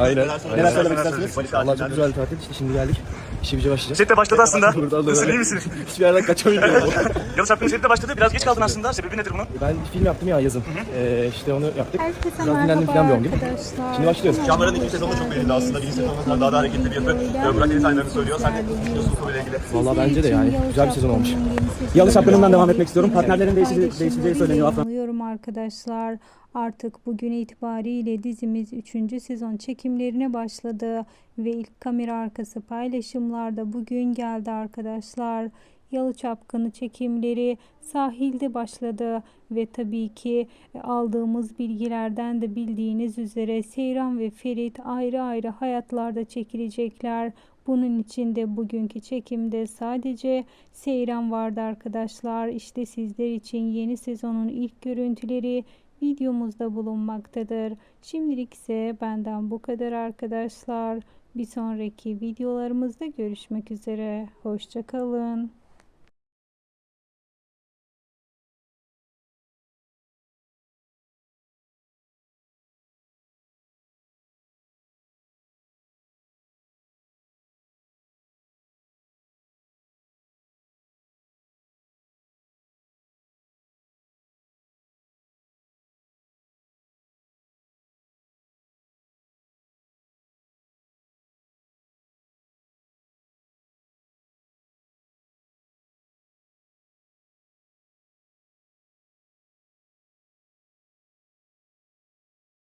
Aynen. Neler söylemek istersiniz? Allah çok güzel bir tatil. İşte şimdi geldik. İşimize başlayacağız. Set de başladı aslında. Nasıl iyi misin? Hiçbir yerden kaçamıyorum. Yalı Çapkını set de başladı. Biraz geç kaldın aslında. Sebebi nedir bunun? ben film yaptım ya yazın. Ee, işte onu yaptık. Herkese Biraz dinlendim merhaba falan bir on gün. arkadaşlar. Şimdi başlıyoruz. Şamlar'ın ikinci sezonu çok beğenildi aslında. Birinci sezonunda daha da hareketli bir yapı. Ee, Burak söylüyor. Sen ne düşünüyorsun konuyla ilgili? Vallahi bence de yani güzel bir sezon olmuş. Yalı Çapkını'ndan devam etmek istiyorum. Partnerlerin değişeceği, değişeceği söyleniyor. Arkadaşlar. Artık bugün itibariyle dizimiz 3. sezon çekimlerine başladı ve ilk kamera arkası paylaşımlarda bugün geldi arkadaşlar. Yalı Çapkını çekimleri sahilde başladı ve tabii ki e, aldığımız bilgilerden de bildiğiniz üzere Seyran ve Ferit ayrı ayrı hayatlarda çekilecekler. Bunun için de bugünkü çekimde sadece Seyran vardı arkadaşlar. İşte sizler için yeni sezonun ilk görüntüleri videomuzda bulunmaktadır. Şimdilik ise benden bu kadar arkadaşlar. Bir sonraki videolarımızda görüşmek üzere. Hoşçakalın.